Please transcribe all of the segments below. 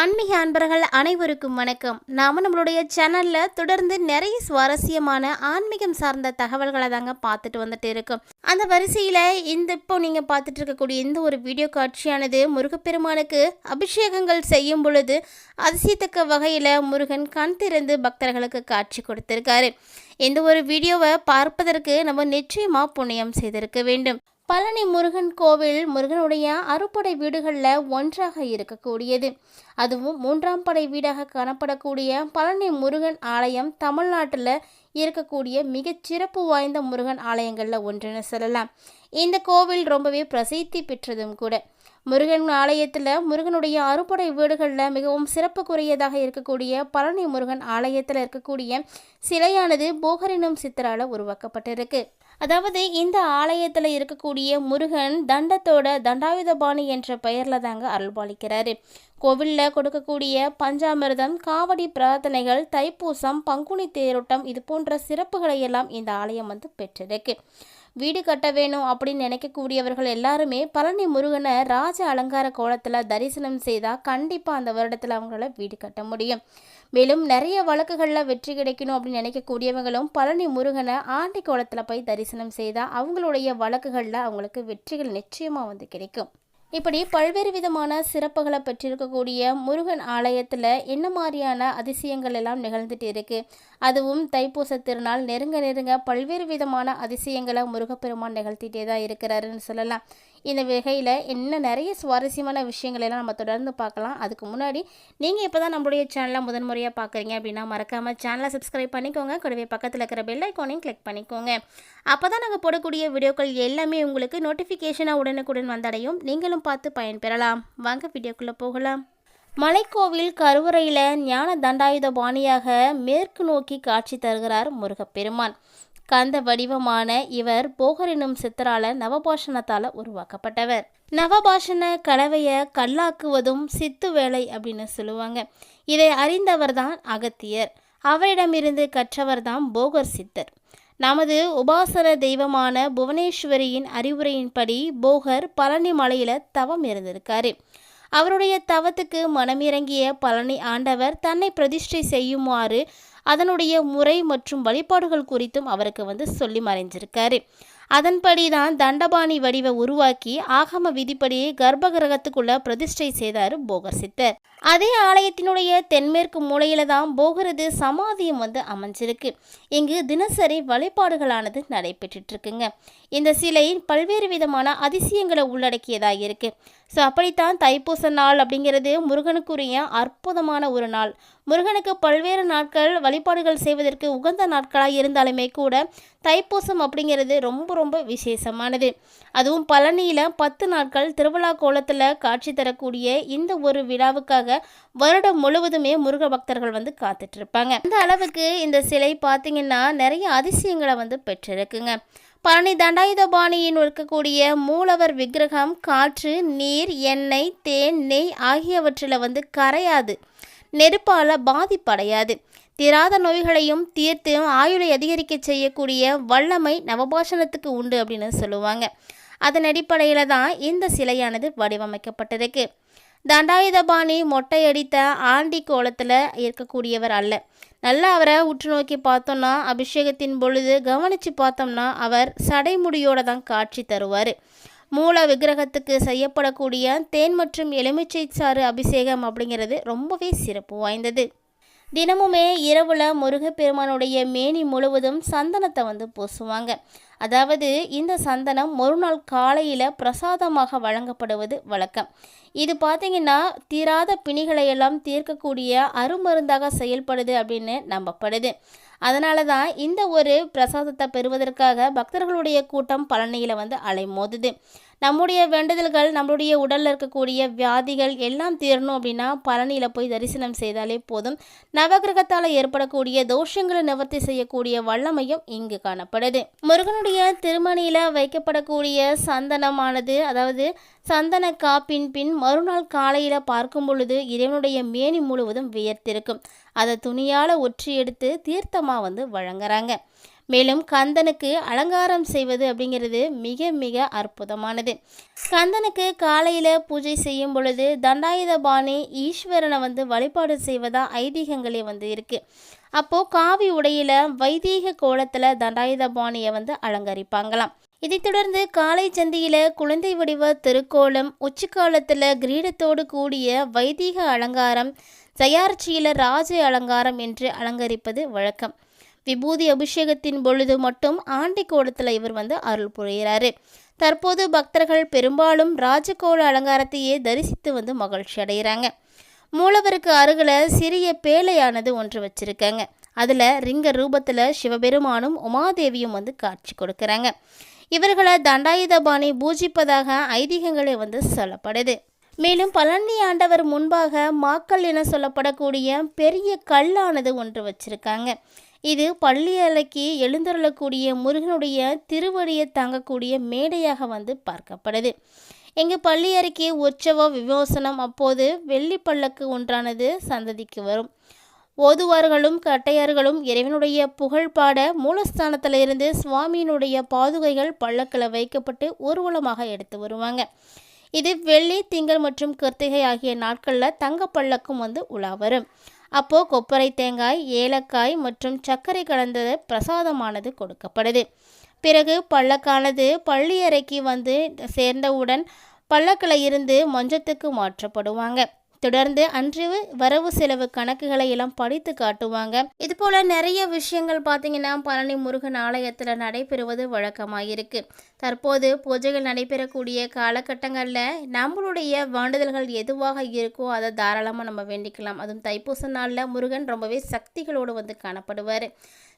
ஆன்மீக அன்பர்கள் அனைவருக்கும் வணக்கம். நாம் நம்மளுடைய சேனலில் தொடர்ந்து நிறைய சுவாரஸ்யமான ஆன்மீகம் சார்ந்த தகவல்களை தாங்க பார்த்துட்டு வந்துட்டு இருக்கோம். அந்த வரிசையில் இந்த இப்போ நீங்கள் பார்த்துட்டு இருக்கக்கூடிய இந்த ஒரு வீடியோ காட்சியானது முருகப்பெருமானுக்கு அபிஷேகங்கள் செய்யும் பொழுது அதிசயத்தக்க வகையில் முருகன் கண் திறந்து பக்தர்களுக்கு காட்சி கொடுத்திருக்காரு. இந்த ஒரு வீடியோவை பார்ப்பதற்கு நம்ம நிச்சயமாக புண்ணியம் செய்திருக்க வேண்டும். பழனி முருகன் கோவில் முருகனுடைய அறுப்படை வீடுகளில் ஒன்றாக இருக்கக்கூடியது. அதுவும் மூன்றாம் படை வீடாக காணப்படக்கூடிய பழனி முருகன் ஆலயம் தமிழ்நாட்டில் இருக்கக்கூடிய மிகச் சிறப்பு வாய்ந்த முருகன் ஆலயங்களில் ஒன்றுன்னு சொல்லலாம். இந்த கோவில் ரொம்பவே பிரசித்தி பெற்றதும் கூட. முருகன் ஆலயத்தில் முருகனுடைய அறுபடை வீடுகளில் மிகவும் சிறப்புக்குரியதாக இருக்கக்கூடிய பழனி முருகன் ஆலயத்தில் இருக்கக்கூடிய சிலையானது போகரினும் சித்தரால் உருவாக்கப்பட்டிருக்கு. அதாவது இந்த ஆலயத்தில் இருக்கக்கூடிய முருகன் தண்டத்தோட தண்டாயுதபாணி என்ற பெயரில் தாங்க அருள்பாலிக்கிறாரு. கோவிலில் கொடுக்கக்கூடிய பஞ்சாமிர்தம் காவடி பிரார்த்தனைகள் தைப்பூசம் பங்குனி தேரோட்டம் இது போன்ற சிறப்புகளை எல்லாம் இந்த ஆலயம் வந்து பெற்றிருக்கு. வீடு கட்ட வேணும் அப்படின்னு நினைக்கக்கூடியவர்கள் எல்லாருமே பழனி முருகனை ராஜ அலங்கார கோலத்தில் தரிசனம் செய்தால் கண்டிப்பாக அந்த வருடத்தில் அவங்களால வீடு கட்ட முடியும். மேலும் நிறைய வழக்குகளில் வெற்றி கிடைக்கணும் அப்படின்னு நினைக்கக்கூடியவங்களும் பழனி முருகனை ஆண்டி கோலத்தில் போய் தரிசனம் செய்தால் அவங்களுடைய வழக்குகளில் அவங்களுக்கு வெற்றிகள் நிச்சயமாக வந்து கிடைக்கும். இப்படி பல்வேறு விதமான சிறப்புகளை பெற்றிருக்கக்கூடிய முருகன் ஆலயத்தில் என்ன மாதிரியான அதிசயங்கள் எல்லாம் நிகழ்ந்துட்டு இருக்கு? அதுவும் தைப்பூச திருநாள் நெருங்க நெருங்க பல்வேறு விதமான அதிசயங்களை முருகப்பெருமான் நிகழ்த்திட்டே தான் இருக்கிறாருன்னு சொல்லலாம். இந்த வகையில் இன்னும் நிறைய சுவாரஸ்யமான விஷயங்கள் எல்லாம் நம்ம தொடர்ந்து பார்க்கலாம். அதுக்கு முன்னாடி நீங்கள் இப்போ தான் நம்மளுடைய சேனலை முதன்முறையாக பார்க்குறீங்க அப்படின்னா மறக்காமல் சேனலை சப்ஸ்கிரைப் பண்ணிக்கோங்க. கூடவே பக்கத்தில் இருக்கிற பெல் ஐக்கானையும் கிளிக் பண்ணிக்கோங்க. அப்போ தான் நாங்கள் போடக்கூடிய வீடியோக்கள் எல்லாமே உங்களுக்கு நோட்டிஃபிகேஷனாக உடனுக்குடன் வந்தடையும். நீங்களும் பார்த்து பயன்பெறலாம். வாங்க வீடியோக்குள்ளே போகலாம். மலைக்கோவில் கருவறையில் ஞான தண்டாயுத பாணியாக மேற்கு நோக்கி காட்சி தருகிறார் முருகப்பெருமான். கந்த வடிவமான இவர் போகர் எனும் சித்தரால நவபாஷணத்தால் உருவாக்கப்பட்டவர். நவபாஷண கலவையை கல்லாக்குவதும் சித்து வேலை அப்படின்னு சொல்லுவாங்க. இதை அறிந்தவர் தான் அகத்தியர். அவரிடமிருந்து கற்றவர் தான் போகர் சித்தர். நமது உபாசன தெய்வமான புவனேஸ்வரியின் அறிவுரையின்படி போகர் பழனி மலையில் தவம் இருந்திருக்காரு. அவருடைய தவத்துக்கு மனமிறங்கிய பழனி ஆண்டவர் தன்னை பிரதிஷ்டை செய்யுமாறு அதனுடைய முறை மற்றும் வழிபாடுகள் குறித்தும் அவருக்கு வந்து சொல்லி மறைஞ்சிருக்காரு. அதன்படி தான் தண்டபாணி வடிவை உருவாக்கி ஆகம விதிப்படி கர்ப்பகிரகத்துக்குள்ள பிரதிஷ்டை செய்தார் போகர் சித்தர் அதே ஆலயத்தினுடைய தென்மேற்கு மூலையில தான் போகரது சமாதியம் வந்து அமைஞ்சிருக்கு. இங்கு தினசரி வழிபாடுகளானது நடைபெற்றுட்டு இருக்குங்க இந்த சிலை பல்வேறு விதமான அதிசயங்களை உள்ளடக்கியதாக இருக்கு. ஸோ அப்படித்தான் தைப்பூச நாள் அப்படிங்கிறது முருகனுக்குரிய அற்புதமான ஒரு நாள். முருகனுக்கு பல்வேறு நாட்கள் வழிபாடுகள் செய்வதற்கு உகந்த நாட்களாக இருந்தாலுமே கூட தைப்பூசம் அப்படிங்கிறது ரொம்ப ரொம்ப விசேஷமானது. அதுவும் பழனியில் பத்து நாட்கள் திருவிழா கோலத்தில் காட்சி தரக்கூடிய இந்த ஒரு விழாவுக்காக வருடம் முழுவதுமே முருக பக்தர்கள் வந்து காத்துட்டு இருப்பாங்க அந்த அளவுக்கு இந்த சிலை பார்த்தீங்கன்னா நிறைய அதிசயங்களை வந்து பெற்றிருக்குங்க. பழனி தண்டாயுதபாணியின் இருக்கக்கூடிய மூலவர் விக்கிரகம் காற்று நீர் எண்ணெய் தேன் நெய் ஆகியவற்றில் வந்து கரையாது. நெருப்பால் பாதிப்படையாது. தீராத நோய்களையும் தீர்த்து ஆயுளை அதிகரிக்க செய்யக்கூடிய வல்லமை நவபாஷணத்துக்கு உண்டு அப்படின்னு சொல்லுவாங்க. அதன் அடிப்படையில் தான் இந்த சிலையானது வடிவமைக்கப்பட்டிருக்கு. தண்டாயுதபாணி மொட்டையடித்த ஆண்டி கோலத்தில் இருக்கக்கூடியவர் அல்ல. நல்லா அவரை உற்று நோக்கி பார்த்தோம்னா அபிஷேகத்தின் பொழுது கவனித்து பார்த்தோம்னா அவர் சடைமுடியோடு தான் காட்சி தருவார். மூல விக்கிரகத்துக்கு செய்யப்படக்கூடிய தேன் மற்றும் எலுமிச்சை சாறு அபிஷேகம் அப்படிங்கிறது ரொம்பவே சிறப்பு வாய்ந்தது. தினமுமே இரவில் முருகப்பெருமானுடைய மேனி முழுவதும் சந்தனத்தை வந்து பூசுவாங்க. அதாவது இந்த சந்தனம் மறுநாள் காலையில் பிரசாதமாக வழங்கப்படுவது வழக்கம். இது பார்த்திங்கன்னா தீராத பிணிகளை எல்லாம் தீர்க்கக்கூடிய அருமருந்தாக செயல்படுது அப்படின்னு நம்பப்படுது. அதனால தான் இந்த ஒரு பிரசாதத்தை பெறுவதற்காக பக்தர்களுடைய கூட்டம் பழனியில் வந்து அலைமோதுது. நம்முடைய வேண்டுதல்கள் நம்மளுடைய உடலில் இருக்கக்கூடிய வியாதிகள் எல்லாம் தீரணும் அப்படின்னா பழனியில் போய் தரிசனம் செய்தாலே போதும். நவகிரகத்தால் ஏற்படக்கூடிய தோஷங்களை நிவர்த்தி செய்யக்கூடிய வல்லமையும் இங்கு காணப்படுது. முருகனுடைய திருமணியில் வைக்கப்படக்கூடிய சந்தனமானது அதாவது சந்தன காப்பின் பின் மறுநாள் காலையில் பார்க்கும் பொழுது இறைவனுடைய மேனி முழுவதும் வியர்த்திருக்கும். அதை துணியால் ஒற்றி எடுத்து தீர்த்தமாக வந்து வழங்குறாங்க. மேலும் கந்தனுக்கு அலங்காரம் செய்வது அப்படிங்கிறது மிக மிக அற்புதமானது. கந்தனுக்கு காலையில் பூஜை செய்யும் பொழுது தண்டாயுதபாணி ஈஸ்வரனை வந்து வழிபாடு செய்வதா ஐதீகங்களே வந்து இருக்குது அப்போது காவி உடையில் வைதீக கோலத்தில் தண்டாயுதபாணியை வந்து அலங்கரிப்பாங்களாம். இதைத் தொடர்ந்து காலை சந்தியில் குழந்தை வடிவ திருக்கோலம் உச்சிக்காலத்தில் கிரீடத்தோடு கூடிய வைதீக அலங்காரம் தயார்ச்சியில் ராஜ அலங்காரம் என்று அலங்கரிப்பது வழக்கம். விபூதி அபிஷேகத்தின் பொழுது மட்டும் ஆண்டி கோலத்தில் இவர் வந்து அருள் புரிகிறாரு. தற்போது பக்தர்கள் பெரும்பாலும் ராஜகோல அலங்காரத்தையே தரிசித்து வந்து மகிழ்ச்சி அடைகிறாங்க. மூலவருக்கு அருகில் சிறிய பேழையானது ஒன்று வச்சுருக்காங்க. அதில் ரிங்க ரூபத்தில் சிவபெருமானும் உமாதேவியும் வந்து காட்சி கொடுக்குறாங்க. இவர்களை தண்டாயுதபாணி பூஜிப்பதாக ஐதீகங்களே வந்து சொல்லப்படுது. மேலும் பழனி ஆண்டவர் முன்பாக மாக்கள் என சொல்லப்படக்கூடிய பெரிய கல்லானது ஒன்று வச்சுருக்காங்க. இது பள்ளி அலைக்கு எழுந்தருளக்கூடிய முருகனுடைய திருவடியை தாங்கக்கூடிய மேடையாக வந்து பார்க்கப்படுது. எங்கள் பள்ளி அறைக்கு உற்சவ விமோசனம் அப்போது வெள்ளி பல்லக்கு ஒன்றானது சந்ததிக்கு வரும். ஓதுவார்களும் கட்டையர்களும் இறைவனுடைய புகழ் பாட மூலஸ்தானத்திலிருந்து சுவாமியினுடைய பாதுகைகள் பல்லக்கில் வைக்கப்பட்டு ஊர்வலமாக எடுத்து வருவாங்க. இது வெள்ளி திங்கள் மற்றும் கிருத்திகை ஆகிய நாட்களில் தங்க பல்லக்கும் வந்து உலா வரும். அப்போது கொப்பரை தேங்காய் ஏலக்காய் மற்றும் சர்க்கரை கலந்த பிரசாதமானது கொடுக்கப்படுது. பிறகு பல்லக்கானது பள்ளியறைக்கு வந்து சேர்ந்தவுடன் பல்லக்கில் இருந்து மஞ்சத்துக்கு மாற்றப்படுவாங்க. தொடர்ந்து அன்று வரவு செலவு கணக்குகளை எல்லாம் படித்து காட்டுவாங்க. இது போல நிறைய விஷயங்கள் பார்த்தீங்கன்னா பழனி முருகன் ஆலயத்தில் நடைபெறுவது வழக்கமாக தற்போது பூஜைகள் நடைபெறக்கூடிய காலகட்டங்களில் நம்மளுடைய வேண்டுதல்கள் எதுவாக இருக்கோ அதை தாராளமாக நம்ம வேண்டிக்கலாம். அதுவும் தைப்பூச நாளில் முருகன் ரொம்பவே சக்திகளோடு வந்து காணப்படுவார்.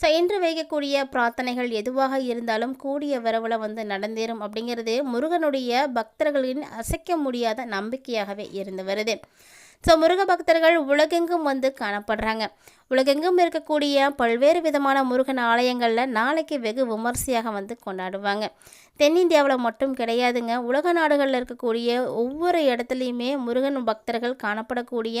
ஸோ இன்று வைக்கக்கூடிய பிரார்த்தனைகள் எதுவாக இருந்தாலும் கூடிய விரவில் வந்து நடந்தேறும் அப்படிங்கிறது முருகனுடைய பக்தர்களின் அசைக்க முடியாத நம்பிக்கையாகவே இருந்து வருது. ஸோ முருக பக்தர்கள் உலகெங்கும் வந்து காணப்படுறாங்க. உலகெங்கும் இருக்கக்கூடிய பல்வேறு விதமான முருகன் ஆலயங்களில் நாளைக்கு வெகு விமர்சையாக வந்து கொண்டாடுவாங்க. தென்னிந்தியாவில் மட்டும் கிடையாதுங்க. உலக நாடுகளில் இருக்கக்கூடிய ஒவ்வொரு இடத்துலையுமே முருகன் பக்தர்கள் காணப்படக்கூடிய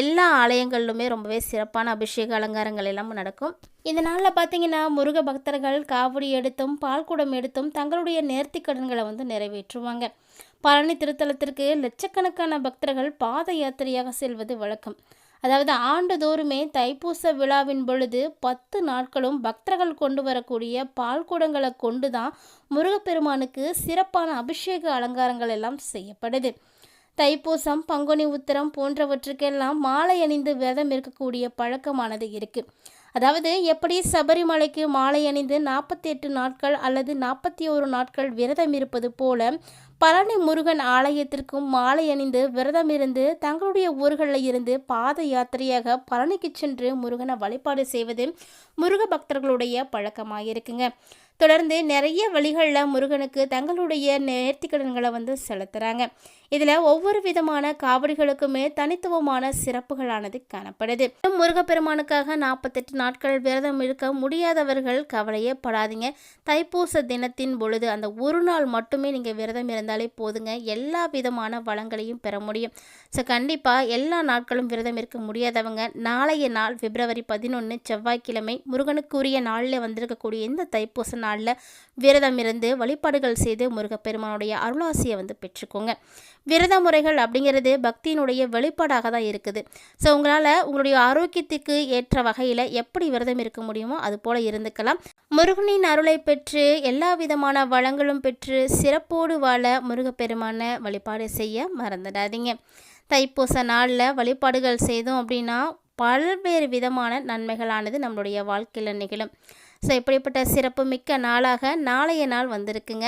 எல்லா ஆலயங்களிலுமே ரொம்பவே சிறப்பான அபிஷேக அலங்காரங்கள் எல்லாம் நடக்கும். இந்த நாளில் பார்த்தீங்கன்னா முருக பக்தர்கள் காவடி எடுத்தும் பால்குடம் எடுத்தும் தங்களுடைய நேர்த்தி கடன்களை வந்து நிறைவேற்றுவாங்க. பழனி திருத்தலத்திற்கு லட்சக்கணக்கான பக்தர்கள் பாத யாத்திரையாக செல்வது வழக்கம். அதாவது ஆண்டுதோறுமே தைப்பூச விழாவின் பொழுது பத்து நாட்களும் பக்தர்கள் கொண்டு வரக்கூடிய பால் குடங்களை கொண்டு தான் முருகப்பெருமானுக்கு சிறப்பான அபிஷேக அலங்காரங்கள் எல்லாம் செய்யப்படுது. தைப்பூசம் பங்குனி உத்திரம் போன்றவற்றுக்கெல்லாம் மாலை அணிந்து விரதம் இருக்கக்கூடிய பழக்கமானது இருக்குது அதாவது எப்படி சபரிமலைக்கு மாலை அணிந்து நாற்பத்தி எட்டு நாட்கள் அல்லது நாற்பத்தி ஒரு நாட்கள் விரதம் இருப்பது போல பழனி முருகன் ஆலயத்திற்கும் மாலை அணிந்து விரதம் இருந்து தங்களுடைய ஊர்களில் இருந்து பாத யாத்திரையாக பழனிக்கு சென்று முருகனை வழிபாடு செய்வது முருக பக்தர்களுடைய பழக்கமாக இருக்குங்க தொடர்ந்து நிறைய வழிகளில் முருகனுக்கு தங்களுடைய நேர்த்திக்கடன்களை வந்து செலுத்துகிறாங்க இதில் ஒவ்வொரு விதமான காவடிகளுக்குமே தனித்துவமான சிறப்புகளானது காணப்படுது. முருகப்பெருமானுக்காக நாற்பத்தெட்டு நாட்கள் விரதம் இருக்க முடியாதவர்கள் கவலையே படாதீங்க. தைப்பூச தினத்தின் பொழுது அந்த ஒரு நாள் மட்டுமே நீங்கள் விரதம் இருந்தாலே போதுங்க. எல்லா விதமான வளங்களையும் பெற முடியும். ஸோ கண்டிப்பாக எல்லா நாட்களும் விரதம் இருக்க முடியாதவங்க நாளைய நாள் பிப்ரவரி பதினொன்று செவ்வாய்க்கிழமை முருகனுக்குரிய நாளில் வந்திருக்கக்கூடிய இந்த தைப்பூச நாள் நாளில் விரதம் இருந்து வழிபாடுகள் செய்து முருகப்பெருமானுடைய அருளாசியை வந்து பெற்றுக்கோங்க. விரத முறைகள் அப்படிங்கிறது பக்தியினுடைய வெளிப்பாடாக தான் இருக்குது. ஸோ உங்களால் உங்களுடைய ஆரோக்கியத்துக்கு ஏற்ற வகையில் எப்படி விரதம் இருக்க முடியுமோ அது போல் இருந்துக்கலாம். முருகனின் அருளை பெற்று எல்லா விதமான வளங்களும் பெற்று சிறப்போடு வாழ முருகப்பெருமான வழிபாடு செய்ய மறந்துடாதீங்க. தைப்பூச நாளில் வழிபாடுகள் செய்தோம் அப்படின்னா பல்வேறு விதமான நன்மைகளானது நம்மளுடைய வாழ்க்கையில் நிகழும். ஸோ இப்படிப்பட்ட சிறப்பு மிக்க நாளாக நாளைய நாள் வந்திருக்குங்க.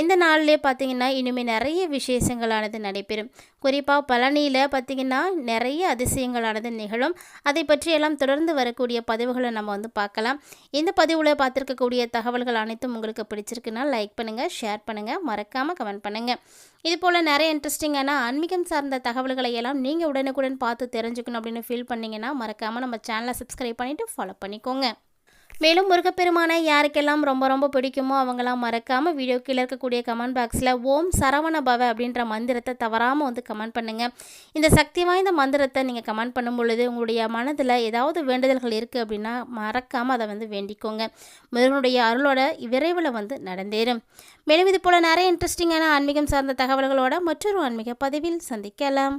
இந்த நாள்லேயே பார்த்திங்கன்னா இனிமேல் நிறைய விசேஷங்களானது நடைபெறும். குறிப்பாக பழனியில் பார்த்திங்கன்னா நிறைய அதிசயங்களானது நிகழும். அதை பற்றியெல்லாம் தொடர்ந்து வரக்கூடிய பதிவுகளை நம்ம வந்து பார்க்கலாம். இந்த பதிவில் பார்த்துருக்கக்கூடிய தகவல்கள் அனைத்தும் உங்களுக்கு பிடிச்சிருக்குன்னா லைக் பண்ணுங்கள் ஷேர் பண்ணுங்கள் மறக்காமல் கமெண்ட் பண்ணுங்கள் இது போல் நிறைய இன்ட்ரெஸ்டிங்கான ஆன்மீகம் சார்ந்த தகவல்களை எல்லாம் நீங்கள் உடனுக்குடன் பார்த்து தெரிஞ்சுக்கணும் அப்படின்னு ஃபீல் பண்ணிங்கன்னா மறக்காமல் நம்ம சேனலை சப்ஸ்கிரைப் பண்ணிவிட்டு ஃபாலோ பண்ணிக்கோங்க. மேலும் முருகப்பெருமானை யாருக்கெல்லாம் ரொம்ப ரொம்ப பிடிக்குமோ அவங்களாம் மறக்காமல் வீடியோ கீழே இருக்கக்கூடிய கமெண்ட் பாக்ஸில் ஓம் சரவண பவ அப்படின்ற மந்திரத்தை தவறாமல் வந்து கமெண்ட் பண்ணுங்கள் இந்த சக்தி வாய்ந்த மந்திரத்தை நீங்கள் கமெண்ட் பண்ணும் பொழுது உங்களுடைய மனதில் ஏதாவது வேண்டுதல்கள் இருக்குது அப்படின்னா மறக்காமல் அதை வந்து வேண்டிக்கோங்க. முருகனுடைய அருளோட விரைவில் வந்து நடந்தேறும். மேலும் இது போல் நிறைய இன்ட்ரெஸ்டிங்கான ஆன்மீகம் சார்ந்த தகவல்களோட மற்றொரு ஆன்மீக பதிவில் சந்திக்கலாம்.